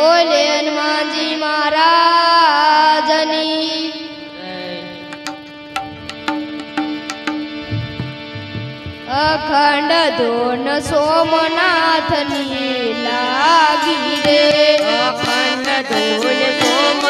બોલે હનુમાનજી મહારાજની. અખંડ ધોન સોમનાથની લાગી રે. અખંડ ધોન સોમનાથ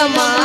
chama